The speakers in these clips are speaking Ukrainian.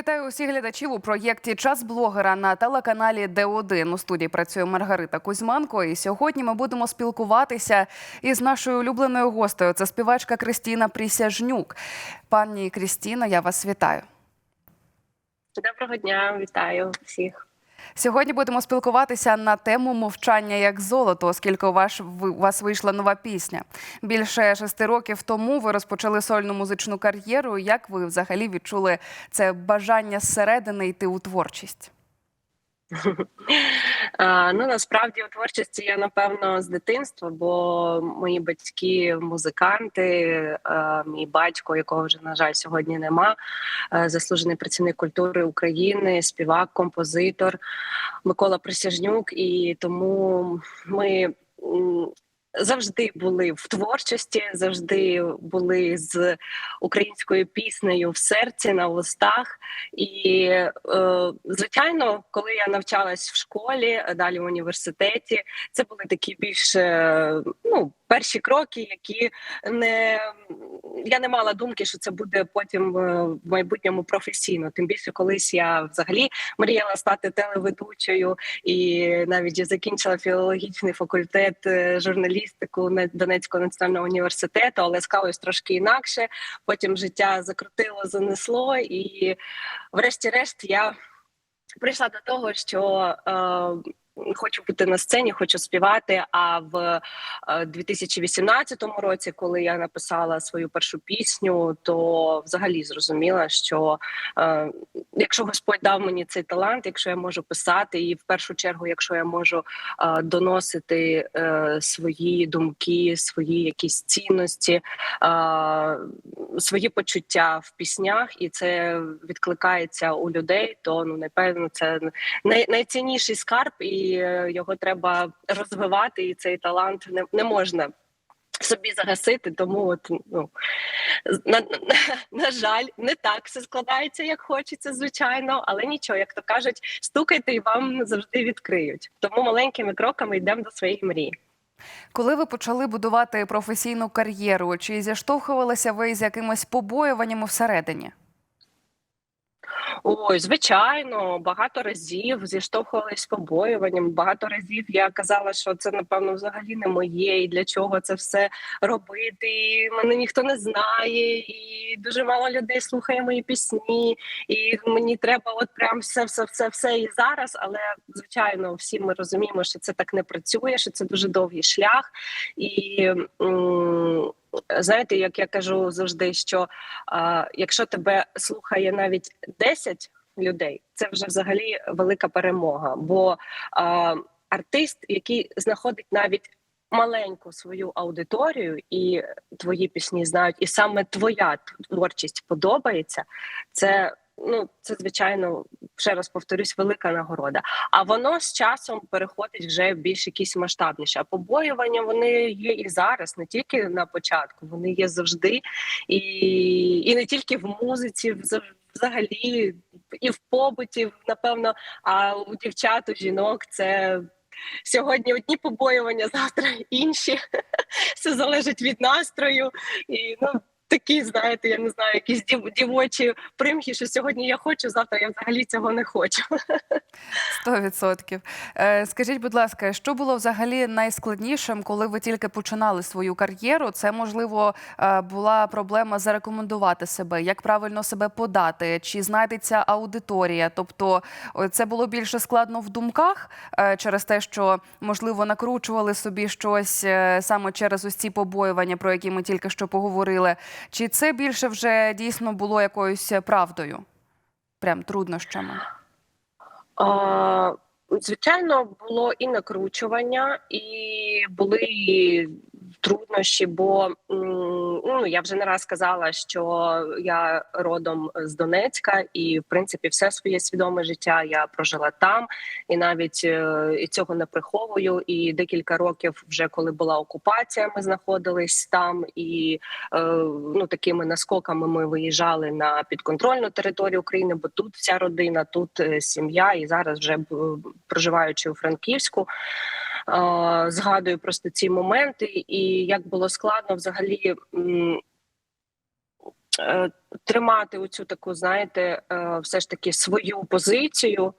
Вітаю усіх глядачів у проєкті Час блогера на телеканалі Д1. У студії працює Маргарита Кузьменко. І сьогодні ми будемо спілкуватися із нашою улюбленою гостею. Це співачка Кристіна Присяжнюк. Пані Крістіно, я вас вітаю. Доброго дня, вітаю всіх. Сьогодні будемо спілкуватися на тему мовчання як золото, оскільки у вас, у вас вийшла нова пісня. Більше шести років тому ви розпочали сольну музичну кар'єру. Як ви взагалі відчули це бажання зсередини йти у творчість? Ну насправді у творчості я напевно з дитинства, бо мої батьки музиканти, мій батько, якого вже на жаль сьогодні нема, заслужений працівник культури України, співак, композитор Микола Присяжнюк. І тому ми. Завжди були в творчості, завжди були з українською піснею в серці на устах. І е, звичайно, коли я навчалась в школі, далі в університеті, це були такі більш е, ну, перші кроки, які не я не мала думки, що це буде потім е, в майбутньому професійно. Тим більше, колись я взагалі мріяла стати телеведучою, і навіть закінчила філологічний факультет е, журналістику Донецького національного університету, але скалось трошки інакше. Потім життя закрутило, занесло, і врешті-решт я прийшла до того, що е, хочу бути на сцені, хочу співати. А в е, 2018 році, коли я написала свою першу пісню, то взагалі зрозуміла, що е, якщо Господь дав мені цей талант, якщо я можу писати, і в першу чергу, якщо я можу е, доносити е, свої думки, свої якісь цінності, е, свої почуття в піснях, і це відкликається у людей, то ну напевно це най, найцінніший скарб, і е, його треба розвивати. І цей талант не, не можна. Собі загасити, тому от ну на, на, на жаль, не так все складається, як хочеться, звичайно, але нічого, як то кажуть, стукайте і вам завжди відкриють. Тому маленькими кроками йдемо до своєї мрії. Коли ви почали будувати професійну кар'єру, чи зіштовхувалися ви з якимось побоюваннями всередині? Ой, звичайно, багато разів зіштовхувалися з побоюванням. Багато разів я казала, що це напевно взагалі не моє, і для чого це все робити. І мене ніхто не знає, і дуже мало людей слухає мої пісні. І мені треба, от прям все, все, все, все і зараз. Але звичайно, всі ми розуміємо, що це так не працює, що це дуже довгий шлях і. м, Знаєте, як я кажу завжди, що а, якщо тебе слухає навіть 10 людей, це вже взагалі велика перемога. Бо а, артист, який знаходить навіть маленьку свою аудиторію, і твої пісні знають, і саме твоя творчість подобається, це. Ну, це звичайно, ще раз повторюсь, велика нагорода. А воно з часом переходить вже в більш якісь масштабніше. А побоювання вони є і зараз, не тільки на початку, вони є завжди, і, і не тільки в музиці, взагалі, і в побуті, напевно. А у дівчат, у жінок це. Сьогодні одні побоювання, завтра інші. Все залежить від настрою. І ну такі, знаєте, я не знаю, якісь дів, дівочі примхи, що сьогодні я хочу, завтра я взагалі цього не хочу. Сто відсотків. Е, Скажіть, будь ласка, що було взагалі найскладнішим, коли ви тільки починали свою кар'єру? Це можливо е, була проблема зарекомендувати себе, як правильно себе подати, чи знайдеться аудиторія? Тобто, це було більше складно в думках е, через те, що можливо накручували собі щось е, саме через ось ці побоювання, про які ми тільки що поговорили. Чи це більше вже дійсно було якоюсь правдою? Прям труднощами? Звичайно, було і накручування, і були труднощі, бо ну я вже не раз казала, що я родом з Донецька, і в принципі все своє свідоме життя я прожила там, і навіть е, і цього не приховую. І декілька років, вже коли була окупація, ми знаходились там, і е, ну такими наскоками ми виїжджали на підконтрольну територію України, бо тут вся родина, тут е, сім'я, і зараз вже проживаючи у Франківську. Згадую просто ці моменти, і як було складно взагалі е, тримати оцю таку, знаєте, е, все ж таки свою позицію.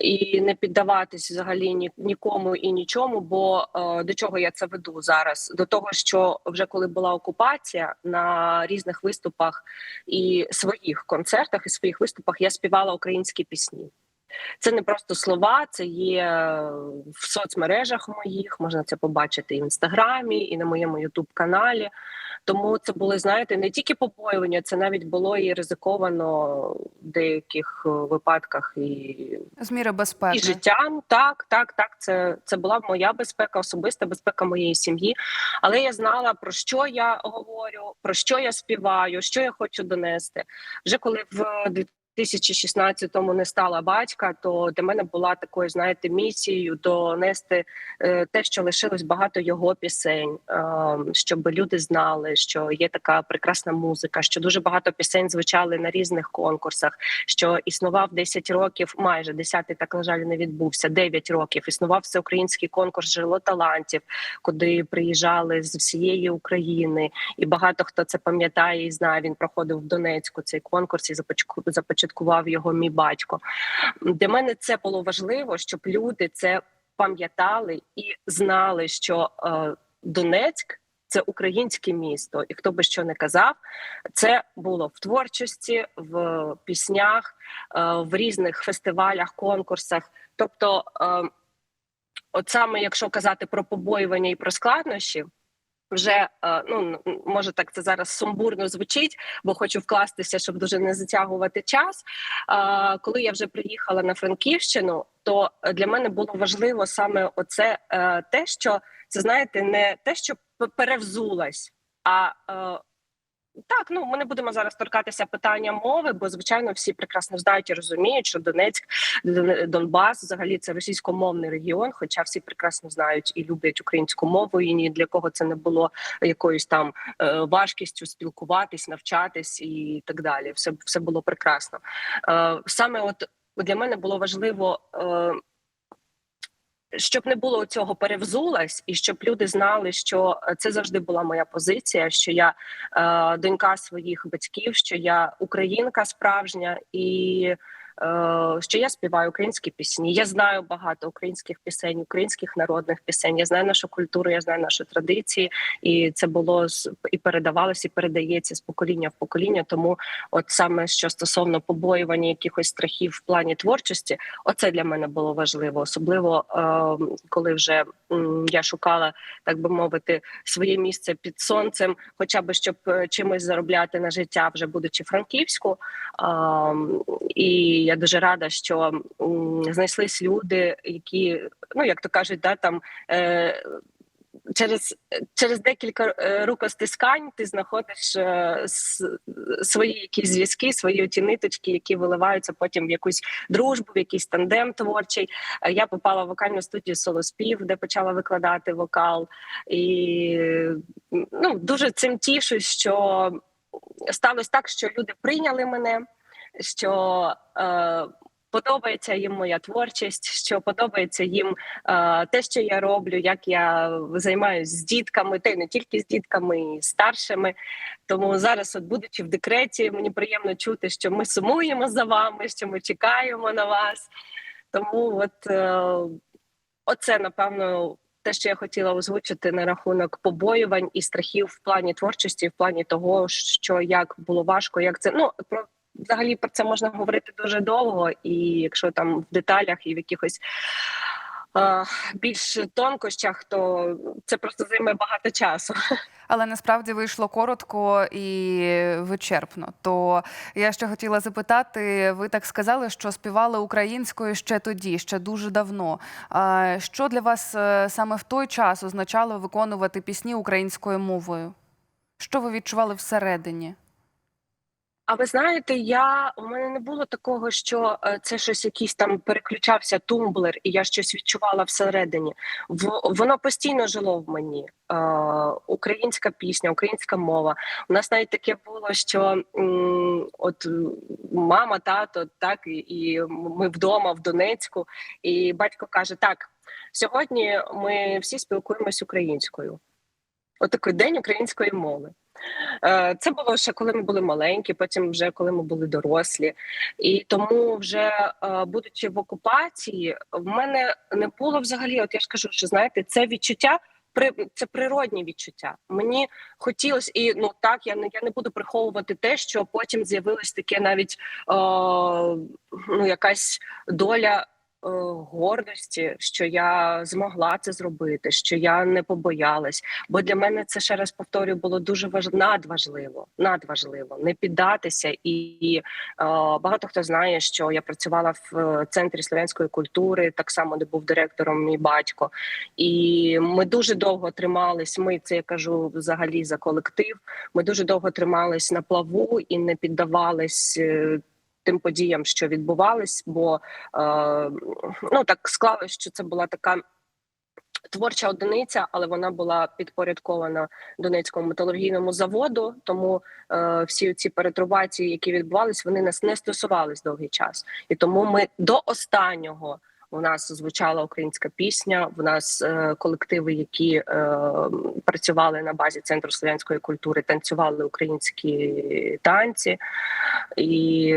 І не піддаватись взагалі ні, нікому і нічому. Бо е, до чого я це веду зараз? До того, що вже коли була окупація на різних виступах і своїх концертах і своїх виступах я співала українські пісні. Це не просто слова, це є в соцмережах моїх. Можна це побачити і в інстаграмі, і на моєму ютуб каналі. Тому це були, знаєте, не тільки побоювання, це навіть було і ризиковано в деяких е, випадках і З міри безпеки. і життям. Так, так, так. Це, це була моя безпека, особиста безпека моєї сім'ї. Але я знала про що я говорю, про що я співаю, що я хочу донести. Вже коли в 2016-му не стала батька, то для мене була такою, знаєте, місією донести е, те, що лишилось багато його пісень, е, щоб люди знали, що є така прекрасна музика, що дуже багато пісень звучали на різних конкурсах. Що існував 10 років, майже 10 так на жаль не відбувся. 9 років існував всеукраїнський конкурс Жило талантів, куди приїжджали з всієї України, і багато хто це пам'ятає і знає. Він проходив в Донецьку цей конкурс і започку- започаткував його мій батько. Для мене це було важливо, щоб люди це пам'ятали і знали, що е, Донецьк. Це українське місто, і хто би що не казав, це було в творчості, в піснях, е, в різних фестивалях, конкурсах. Тобто, е, от саме якщо казати про побоювання і про складнощі, вже е, ну може так це зараз сумбурно звучить, бо хочу вкластися, щоб дуже не затягувати час. Коли я вже приїхала на Франківщину, то е, для мене було важливо саме оце е, те, що це знаєте, не те, що перевзулась, а так, ну ми не будемо зараз торкатися питання мови, бо звичайно всі прекрасно знають і розуміють, що Донецьк, Дон- Донбас, взагалі це російськомовний регіон. Хоча всі прекрасно знають і люблять українську мову, і ні для кого це не було якоюсь там е, важкістю спілкуватись, навчатись і так далі. Все, все було прекрасно. Е, саме от для мене було важливо. Щоб не було цього перевзулась, і щоб люди знали, що е, це завжди була моя позиція, що я е, донька своїх батьків, що я українка справжня і що я співаю українські пісні. Я знаю багато українських пісень, українських народних пісень. Я знаю нашу культуру, я знаю наші традиції, і це було і передавалося, і передається з покоління в покоління. Тому, от саме що стосовно побоювання якихось страхів в плані творчості, оце для мене було важливо, особливо е, коли вже я шукала, так би мовити, своє місце під сонцем, хоча б щоб е, чимось заробляти на життя, вже будучи Франківську. І я дуже рада, що знайшлись люди, які, ну як то кажуть, да там. Е, Через через декілька е, рукостискань ти знаходиш е, свої якісь зв'язки, свої оті ниточки, які виливаються потім в якусь дружбу, в якийсь тандем творчий. Е, Я попала в вокальну студію солоспів, де почала викладати вокал, і ну дуже цим тішусь, що сталося так, що люди прийняли мене, що е, подобається їм моя творчість, що подобається їм е, те, що я роблю, як я займаюся з дітками, та й не тільки з дітками, і старшими. Тому зараз, от будучи в декреті, мені приємно чути, що ми сумуємо за вами, що ми чекаємо на вас. Тому, от е, оце напевно. Те, що я хотіла озвучити на рахунок побоювань і страхів в плані творчості, в плані того, що як було важко, як це ну про взагалі про це можна говорити дуже довго, і якщо там в деталях і в якихось більш тонкощах, то це просто займе багато часу. Але насправді вийшло коротко і вичерпно. То я ще хотіла запитати: ви так сказали, що співали українською ще тоді, ще дуже давно. Що для вас е, саме в той час означало виконувати пісні українською мовою? Що ви відчували всередині? А ви знаєте, я у мене не було такого, що е, це щось якийсь там переключався тумблер, і я щось відчувала всередині. В воно постійно жило в мені. Е, українська пісня, українська мова. У нас навіть таке було, що м, от мама, тато, так і, і ми вдома в Донецьку, і батько каже: Так, сьогодні ми всі спілкуємось українською. От такий день української мови. Е, Це було ще коли ми були маленькі, потім вже коли ми були дорослі. І тому, вже е, будучи в окупації, в мене не було взагалі. От я ж кажу, що знаєте, це відчуття. Це природні відчуття. Мені хотілося, і ну так я не я не буду приховувати те, що потім з'явилось таке навіть е, ну якась доля гордості, що я змогла це зробити, що я не побоялась. Бо для мене це ще раз повторюю, було дуже важ... надважливо, надважливо не піддатися. І е, багато хто знає, що я працювала в е, центрі слов'янської культури, так само де був директором мій батько. І ми дуже довго тримались. Ми це я кажу взагалі за колектив. Ми дуже довго тримались на плаву і не піддавались. Тим подіям, що відбувались, бо е, ну так склалось, що це була така творча одиниця, але вона була підпорядкована Донецькому металургійному заводу. Тому е, всі ці перетрубації, які відбувались, вони нас не стосувались довгий час, і тому ми до останнього. У нас звучала українська пісня. В нас е, колективи, які е, працювали на базі центру слов'янської культури, танцювали українські танці. І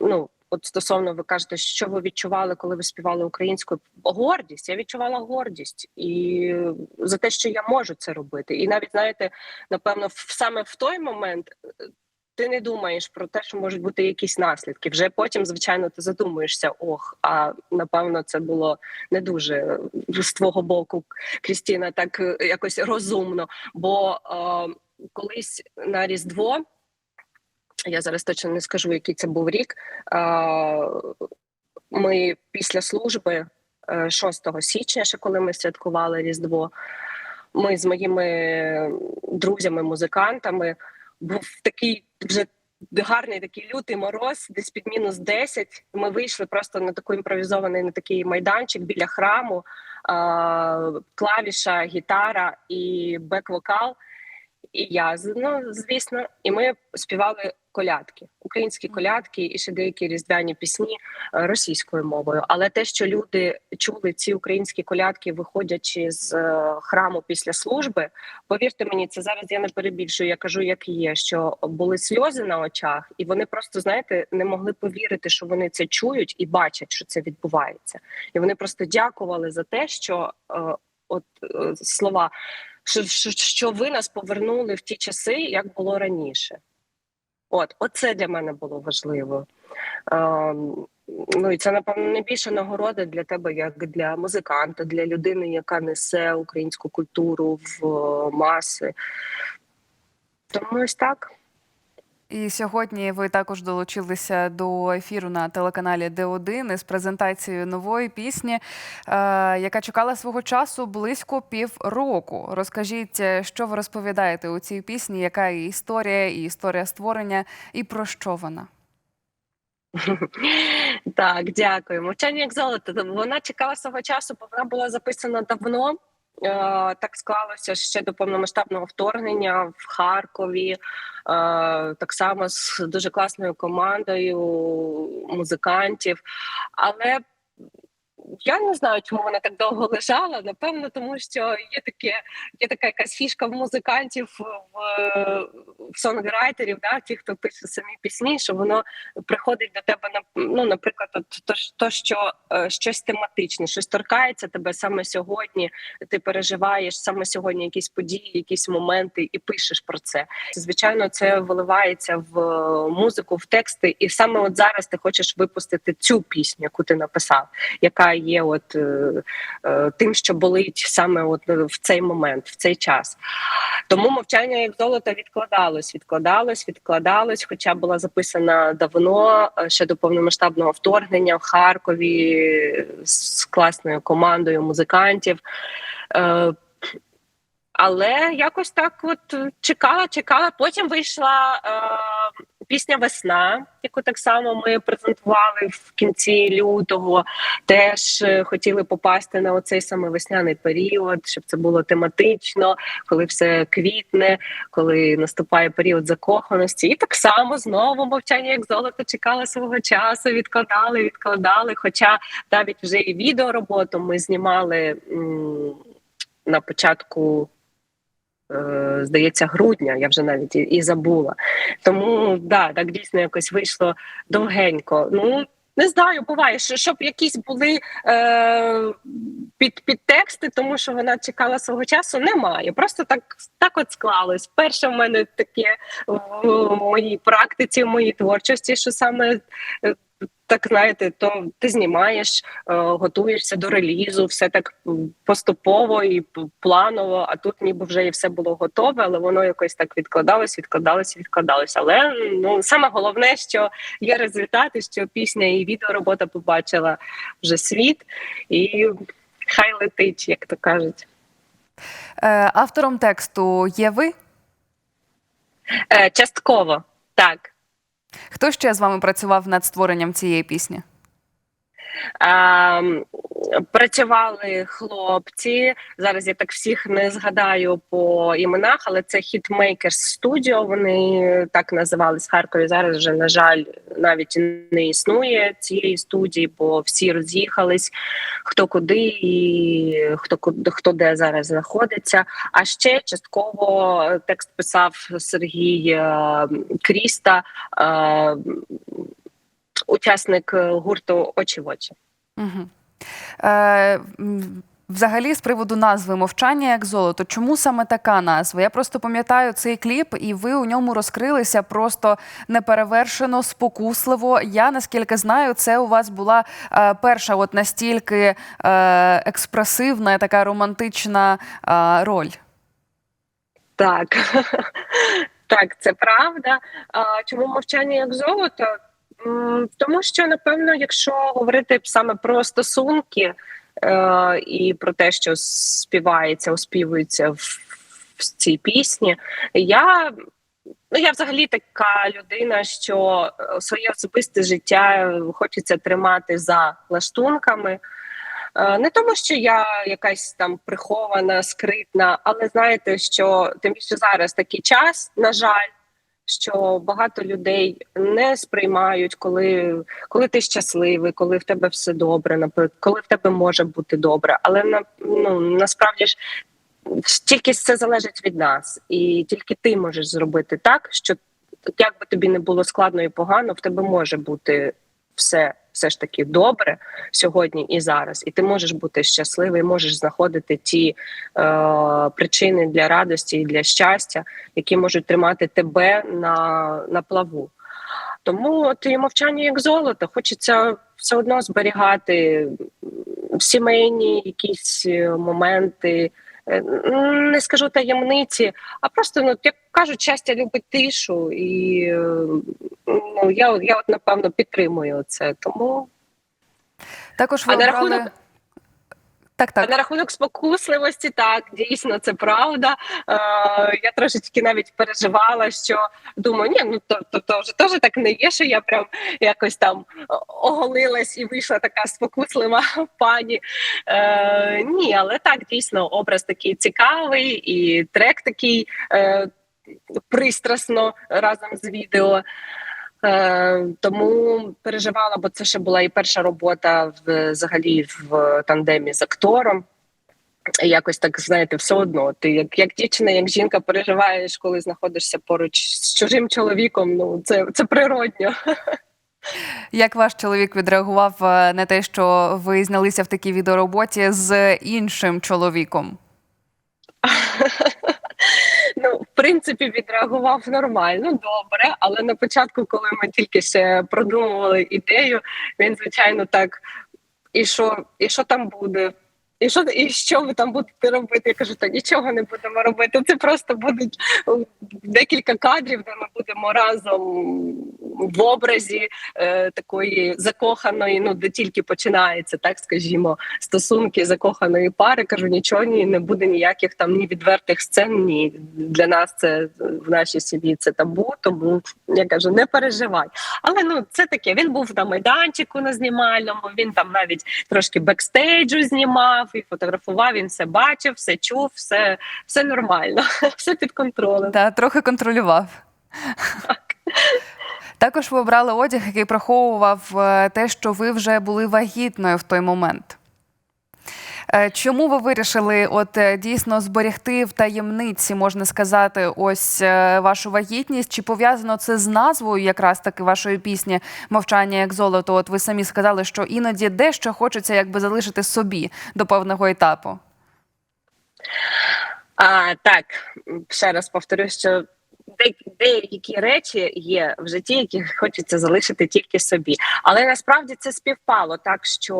ну, от стосовно ви кажете, що ви відчували, коли ви співали українською гордість. Я відчувала гордість і за те, що я можу це робити. І навіть знаєте, напевно, саме в той момент. Е, Ти не думаєш про те, що можуть бути якісь наслідки. Вже потім, звичайно, ти задумуєшся: ох, а напевно, це було не дуже е, з твого боку, Крістіна, так е, якось розумно. Бо е, колись на Різдво я зараз точно не скажу, який це був рік. Е, Ми після служби е, 6 січня, ще коли ми святкували Різдво, ми з моїми друзями-музикантами був такий вже гарний такий лютий мороз, десь під мінус 10. Ми вийшли просто на такий імпровізований на такий майданчик біля храму, клавіша, гітара і бек-вокал. І я ну, звісно, і ми співали колядки, українські колядки і ще деякі різдвяні пісні е, російською мовою. Але те, що люди чули ці українські колядки, виходячи з е, храму після служби, повірте мені, це зараз я не перебільшую. Я кажу, як є, що були сльози на очах, і вони просто знаєте не могли повірити, що вони це чують і бачать, що це відбувається. І вони просто дякували за те, що е, от слова що, що, що ви нас повернули в ті часи, як було раніше. От, оце для мене було важливо. Ем, ну і це, напевно, найбільша нагорода для тебе, як для музиканта, для людини, яка несе українську культуру в е, маси. Тому ось так. І сьогодні ви також долучилися до ефіру на телеканалі Д1 із презентацією нової пісні, е, яка чекала свого часу близько півроку. Розкажіть, е, що ви розповідаєте у цій пісні, яка її історія, і історія створення, і про що вона? Так, дякую. Мовчання як золото. Вона чекала свого часу, бо вона була записана давно. Е, Так склалося ще до повномасштабного вторгнення в Харкові. Е, Так само з дуже класною командою музикантів. Але я не знаю, чому вона так довго лежала. Напевно, тому що є таке, є така якась фішка в музикантів, в, в сонграйтерів, да, ті, хто пише самі пісні, що воно приходить до тебе на ну, наприклад, то, то, що е, щось тематичне, щось торкається тебе саме сьогодні. Ти переживаєш саме сьогодні якісь події, якісь моменти, і пишеш про це. Звичайно, це виливається в музику, в тексти, і саме от зараз ти хочеш випустити цю пісню, яку ти написав, яка є от е, е, тим, що болить саме от е, в цей момент, в цей час. Тому мовчання як золото відкладалось, відкладалось, відкладалось. Хоча була записана давно, ще до повномасштабного вторгнення в Харкові з класною командою музикантів. Але якось так, от чекала, чекала. Потім вийшла е, пісня Весна, яку так само ми презентували в кінці лютого. Теж е, хотіли попасти на оцей саме весняний період, щоб це було тематично, коли все квітне, коли наступає період закоханості. І так само знову мовчання, як золото, чекала свого часу, відкладали, відкладали. Хоча навіть вже і відеороботу ми знімали м, на початку здається, грудня. Я вже навіть і, і забула. Тому да, так дійсно якось вийшло довгенько. Ну не знаю, буває, що щоб якісь були е, під, підтексти, тому що вона чекала свого часу. Немає. Просто так, так от склалось. Перше в мене таке в моїй практиці, в моїй творчості, що саме. Так знаєте, то ти знімаєш, е, готуєшся до релізу, все так поступово і планово. А тут ніби вже і все було готове, але воно якось так відкладалось, відкладалось, відкладалось. Але ну саме головне, що є результати, що пісня і відеоробота побачила вже світ, і хай летить, як то кажуть. Е, автором тексту є ви? Е, частково так. Хто ще з вами працював над створенням цієї пісні? М, працювали хлопці. Зараз я так всіх не згадаю по іменах, але це Hitmakers Studio, Вони так називались в Харкові. Зараз вже на жаль навіть не існує цієї студії, бо всі роз'їхались хто куди і хто хто де зараз знаходиться. А ще частково текст писав Сергій е, Кріста. е, Учасник гурту очі в очі. Угу. Е, Взагалі, з приводу назви мовчання як золото, чому саме така назва? Я просто пам'ятаю цей кліп, і ви у ньому розкрилися просто неперевершено, спокусливо. Я наскільки знаю, це у вас була е, перша, от настільки е, експресивна, така романтична е, роль. Так, так, це правда. Чому мовчання як золото? Тому що, напевно, якщо говорити саме про стосунки е, і про те, що співається, оспівується в, в цій пісні, я. Ну, я взагалі така людина, що е, своє особисте життя хочеться тримати за лаштунками. Е, Не тому, що я якась там прихована, скритна, але знаєте, що тим більше зараз такий час, на жаль, що багато людей не сприймають, коли, коли ти щасливий, коли в тебе все добре, наприклад, коли в тебе може бути добре. Але на ну насправді ж тільки це залежить від нас, і тільки ти можеш зробити так, що як би тобі не було складно і погано, в тебе може бути все, все ж таки добре сьогодні і зараз, і ти можеш бути щасливий, можеш знаходити ті е, причини для радості і для щастя, які можуть тримати тебе на, на плаву. Тому от і мовчання як золото, хочеться все одно зберігати сімейні якісь е, моменти. Е, Не скажу таємниці, а просто ну як кажуть, щастя любить тишу, і е, ну я, я от напевно підтримую це. Тому Також ви А на обрали... рахунок- Так, так. на рахунок спокусливості, так дійсно це правда. Е, я трошечки навіть переживала, що думаю, ні, ну то, то, то вже теж так не є, що я прям якось там оголилась і вийшла така спокуслива пані. Е, ні, але так дійсно образ такий цікавий, і трек такий е, пристрасно разом з відео. Е, тому переживала, бо це ще була і перша робота в, взагалі в тандемі з актором. Якось так знаєте, все одно. Ти як, як дівчина, як жінка переживаєш, коли знаходишся поруч з чужим чоловіком. Ну це, це природньо. Як ваш чоловік відреагував е, на те, що ви знялися в такій відеороботі з іншим чоловіком? В принципі, відреагував нормально, добре. Але на початку, коли ми тільки ще продумували ідею, він звичайно так. І що, і що там буде? І що і що ви там будете робити? Я кажу, та нічого не будемо робити. Це просто будуть е, декілька кадрів, де ми будемо разом в образі е, такої закоханої, ну де тільки починається, так скажімо, стосунки закоханої пари. Кажу, нічого ні, не буде ніяких там ні відвертих сцен. Ні для нас це в нашій сім'ї це табу. Тому я кажу, не переживай. Але ну це таке. Він був на майданчику на знімальному. Він там навіть трошки бекстейджу знімав і фотографував. Він все бачив, все чув, все, все нормально, все під контролем. Та трохи контролював. Також ви обрали одяг, який приховував е, те, що ви вже були вагітною в той момент. Е, Чому ви вирішили от е, дійсно зберегти в таємниці, можна сказати, ось е, вашу вагітність? Чи пов'язано це з назвою якраз таки вашої пісні Мовчання як золото? От ви самі сказали, що іноді дещо хочеться якби залишити собі до певного етапу. А, так, ще раз повторю, що деякі речі є в житті, які хочеться залишити тільки собі. Але насправді це співпало так, що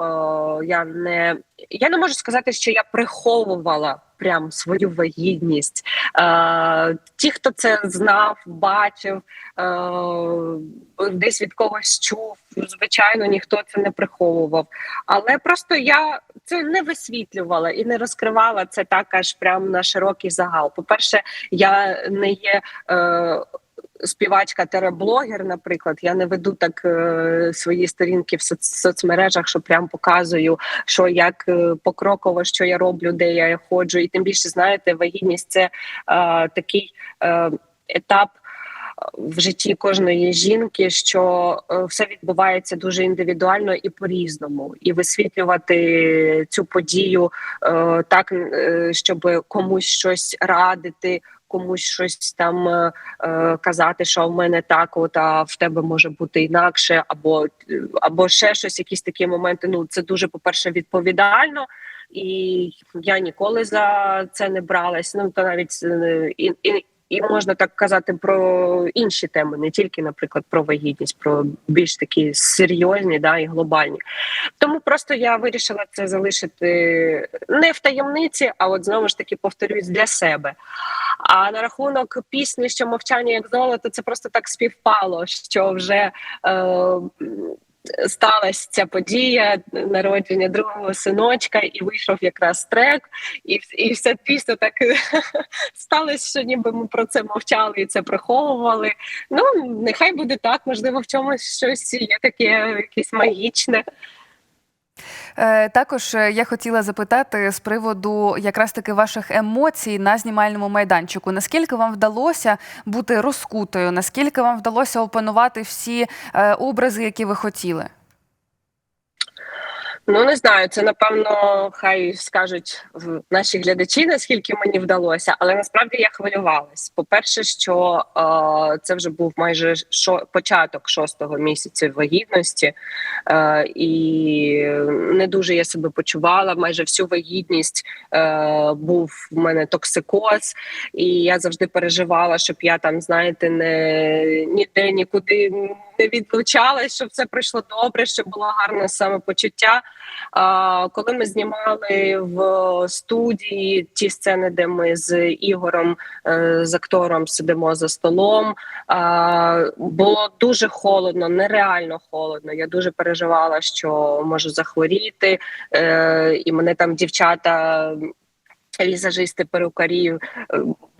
е, я не я не можу сказати, що я приховувала прям свою вагітність. Е, ті, хто це знав, бачив, е, десь від когось чув. Звичайно, ніхто це не приховував. Але просто я це не висвітлювала і не розкривала це так аж прям на широкий загал. По-перше, я не є. Е, Співачка тереблогер, наприклад, я не веду так е, свої сторінки в соц- соцмережах, що прям показую, що як е, покроково, що я роблю, де я ходжу. І тим більше знаєте, вагітність це е, такий е, етап в житті кожної жінки, що е, все відбувається дуже індивідуально і по-різному, і висвітлювати цю подію е, так, е, щоб комусь щось радити. Комусь щось там е, е, казати, що в мене так, от а в тебе може бути інакше, або або ще щось, якісь такі моменти. Ну це дуже по перше відповідально, і я ніколи за це не бралась. Ну то навіть е, і, і, і можна так казати про інші теми, не тільки, наприклад, про вагітність, про більш такі серйозні, да і глобальні. Тому просто я вирішила це залишити не в таємниці, а от знову ж таки повторюсь для себе. А на рахунок пісні, що мовчання як золото, це просто так співпало, що вже. Е, Сталася ця подія народження другого синочка, і вийшов якраз трек, і і вся пісня так сталося, що ніби ми про це мовчали і це приховували. Ну нехай буде так, можливо, в чомусь щось є таке, якесь магічне. Е, Також е, я хотіла запитати з приводу якраз таки ваших емоцій на знімальному майданчику. Наскільки вам вдалося бути розкутою? Наскільки вам вдалося опанувати всі е, образи, які ви хотіли? Ну не знаю, це напевно хай скажуть наші глядачі, наскільки мені вдалося, але насправді я хвилювалась. По-перше, що е, це вже був майже шо, початок шостого місяця вагітності, е, і не дуже я себе почувала. Майже всю вагітність е, був в мене токсикоз, і я завжди переживала, щоб я там, знаєте, не ніде нікуди відлучалась, щоб все пройшло добре, щоб було гарне самопочуття. А, коли ми знімали в студії ті сцени, де ми з Ігорем, е, з актором сидимо за столом, було дуже холодно, нереально холодно. Я дуже переживала, що можу захворіти, е, і мене там дівчата. Візажисти, перукарі,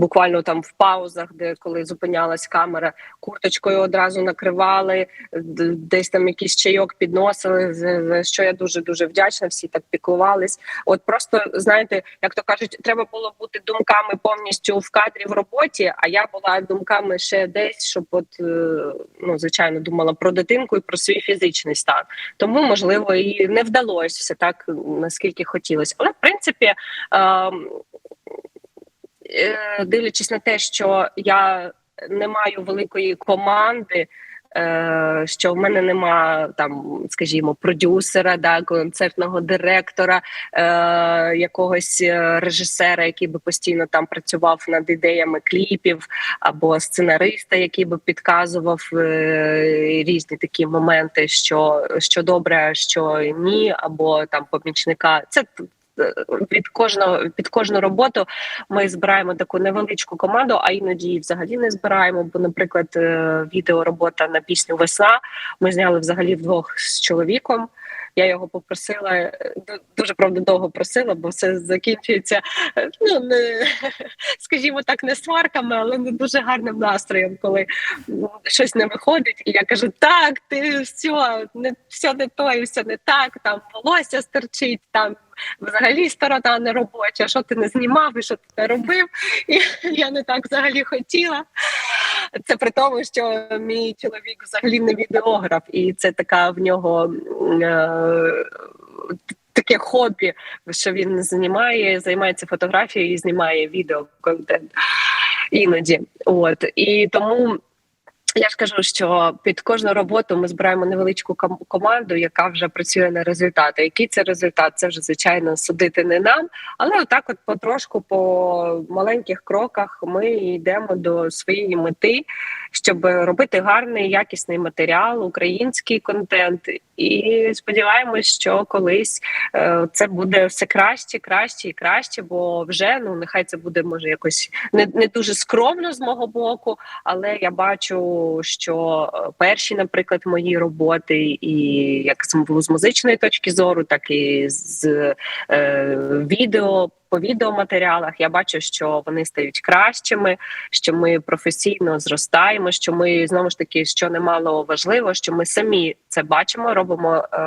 буквально там в паузах, де коли зупинялась камера, курточкою одразу накривали, десь там якийсь чайок підносили. За що я дуже дуже вдячна. Всі так піклувались. От просто знаєте, як то кажуть, треба було бути думками повністю в кадрі в роботі. А я була думками ще десь, щоб от е, ну звичайно думала про дитинку і про свій фізичний стан. Тому можливо і не вдалося все так, наскільки хотілося. Але в принципі. Е, дивлячись на те, що я не маю великої команди. е, Що в мене нема там, скажімо, продюсера, да, концертного директора, е, якогось е, режисера, який би постійно там працював над ідеями кліпів, або сценариста, який би підказував е, різні такі моменти, що, що добре, що ні, або там помічника. Це від кожного під кожну роботу ми збираємо таку невеличку команду, а іноді її взагалі не збираємо. Бо, наприклад, е, відеоробота на пісню Весна ми зняли взагалі вдвох з чоловіком. Я його попросила е, дуже правда довго просила, бо все закінчується. е, Ну не скажімо так, не сварками, але не дуже гарним настроєм, коли щось не виходить. І я кажу: так, ти все, не все не то, і все не так. Там волосся стерчить, там взагалі сторона не робоча. Що ти не знімав і що ти не робив? І я не так взагалі хотіла. Це при тому, що мій чоловік взагалі не відеограф, і це така в нього е, таке хобі, що він знімає, займається фотографією і знімає відеоконтент іноді. От і тому. Я ж кажу, що під кожну роботу ми збираємо невеличку ком- команду, яка вже працює на результати. Який це результат? Це вже звичайно судити не нам, але отак, от потрошку, по маленьких кроках, ми йдемо до своєї мети, щоб робити гарний якісний матеріал, український контент. І сподіваємось, що колись е, це буде все краще, краще і краще. Бо вже ну нехай це буде може якось не, не дуже скромно з мого боку, але я бачу, що е, перші, наприклад, мої роботи, і як з, з музичної точки зору, так і з е, відео. По відеоматеріалах я бачу, що вони стають кращими, що ми професійно зростаємо. Що ми знову ж таки, що немало важливо, що ми самі це бачимо, робимо е,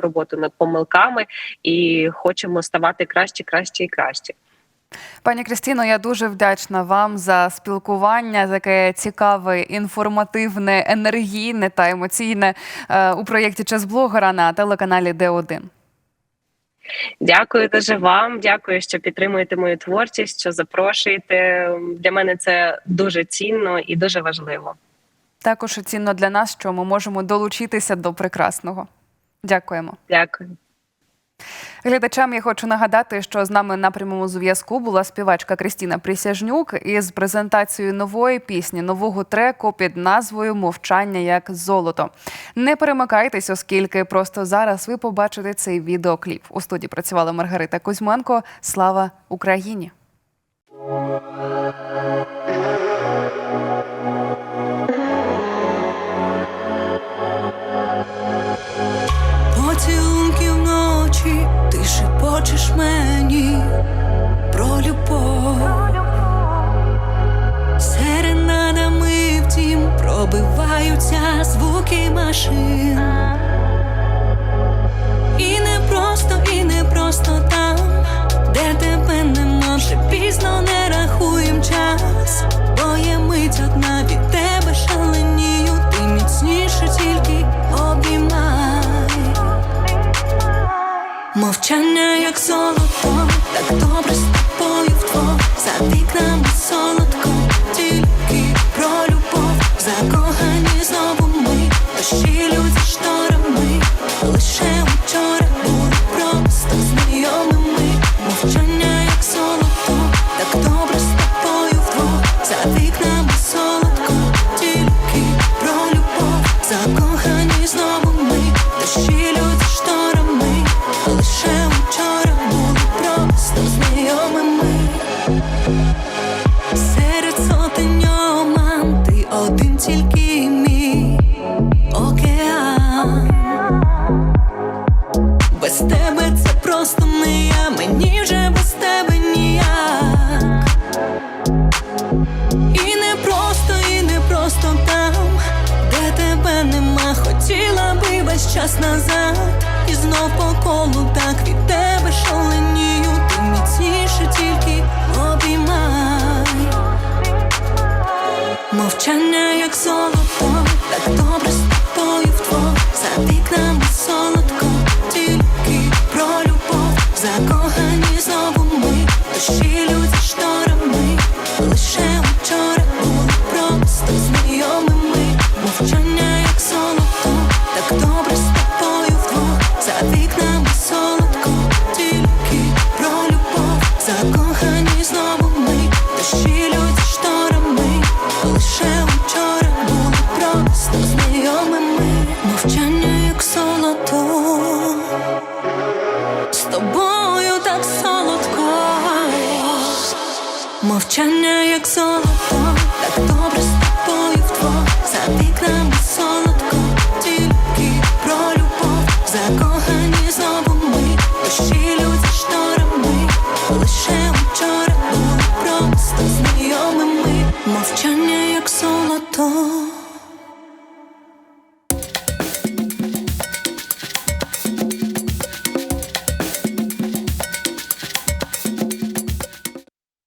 роботу над помилками і хочемо ставати краще, краще і краще. Пані Кристіно, я дуже вдячна вам за спілкування, за таке цікаве, інформативне, енергійне та емоційне е, у проєкті Час блогера на телеканалі Д1. Дякую дуже вам. Дякую, що підтримуєте мою творчість, що запрошуєте. Для мене це дуже цінно і дуже важливо. Також цінно для нас, що ми можемо долучитися до прекрасного. Дякуємо. Дякую. Глядачам я хочу нагадати, що з нами на прямому зв'язку була співачка Крістіна Присяжнюк із презентацією нової пісні, нового треку під назвою Мовчання як золото. Не перемикайтесь, оскільки просто зараз ви побачите цей відеокліп. У студії працювала Маргарита Кузьменко. Слава Україні! Шепочеш мені про любов. Серенадами втім пробиваються звуки машин. Мовчання як золото, так добре з тобою вдвох. За вікнами солодко, тільки про любов. Закохані знову ми, дощі лють